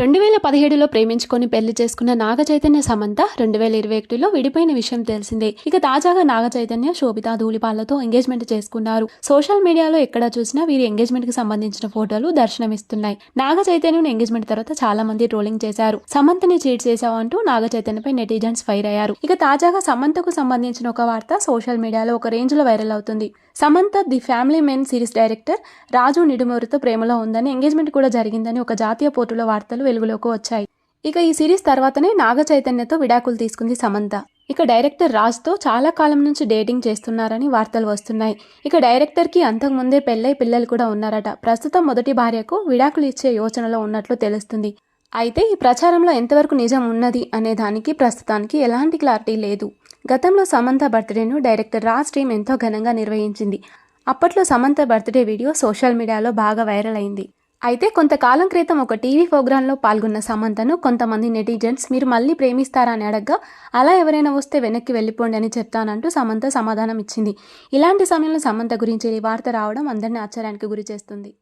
రెండు వేల పదిహేడులో ప్రేమించుకొని పెళ్ళి చేసుకున్న నాగ చైతన్య సమంత రెండు వేల ఇరవై ఒకటిలో విడిపోయిన విషయం తెలిసిందే. ఇక తాజాగా నాగ చైతన్య శోభిత ధూళిపాలతో ఎంగేజ్మెంట్ చేసుకున్నారు. సోషల్ మీడియాలో ఎక్కడ చూసినా వీరి ఎంగేజ్మెంట్కి సంబంధించిన ఫోటోలు దర్శనమిస్తున్నాయి. నాగ చైతన్యం ఎంగేజ్మెంట్ తర్వాత చాలా మంది ట్రోలింగ్ చేశారు. సమంతని చీట్ చేశావు అంటూ నాగ చైతన్యపై నెటిజన్స్ ఫైర్ అయ్యారు. ఇక తాజాగా సమంతకు సంబంధించిన ఒక వార్త సోషల్ మీడియాలో ఒక రేంజ్లో వైరల్ అవుతుంది. Samantha the family men series director Raju నిడుమూరితో ప్రేమలో ఉందని ఎంగేజ్మెంట్ కూడా జరిగిందని ఒక జాతీయ పోర్టులో వార్తలు వెలుగులోకి వచ్చాయి. ఇక ఈ సిరీస్ తర్వాతనే నాగ చైతన్యతో విడాకులు తీసుకుంది సమంత. ఇక డైరెక్టర్ రాజ్తో చాలా కాలం నుంచి డేటింగ్ చేస్తున్నారని వార్తలు వస్తున్నాయి. ఇక డైరెక్టర్కి అంతకుముందే పెళ్ళై పిల్లలు కూడా ఉన్నారట. ప్రస్తుతం మొదటి భార్యకు విడాకులు ఇచ్చే యోచనలో ఉన్నట్లు తెలుస్తుంది. అయితే ఈ ప్రచారంలో ఎంతవరకు నిజం ఉన్నది అనే దానికి ప్రస్తుతానికి ఎలాంటి క్లారిటీ లేదు. గతంలో సమంత బర్త్డేను డైరెక్టర్ రాజ్ టీం ఎంతో ఘనంగా నిర్వహించింది. అప్పట్లో సమంత బర్త్డే వీడియో సోషల్ మీడియాలో బాగా వైరల్ అయింది. అయితే కొంతకాలం క్రితం ఒక టీవీ ప్రోగ్రాంలో పాల్గొన్న సమంతను కొంతమంది నెటిజన్స్ మీరు మళ్ళీ ప్రేమిస్తారా అని అడగ్గా అలా ఎవరైనా వస్తే వెనక్కి వెళ్ళిపోండి అని చెప్తానంటూ సమంత సమాధానం ఇచ్చింది ఇలాంటి సమయంలో సమంత గురించి వార్త రావడం అందరినీ ఆశ్చర్యానికి గురి చేస్తుంది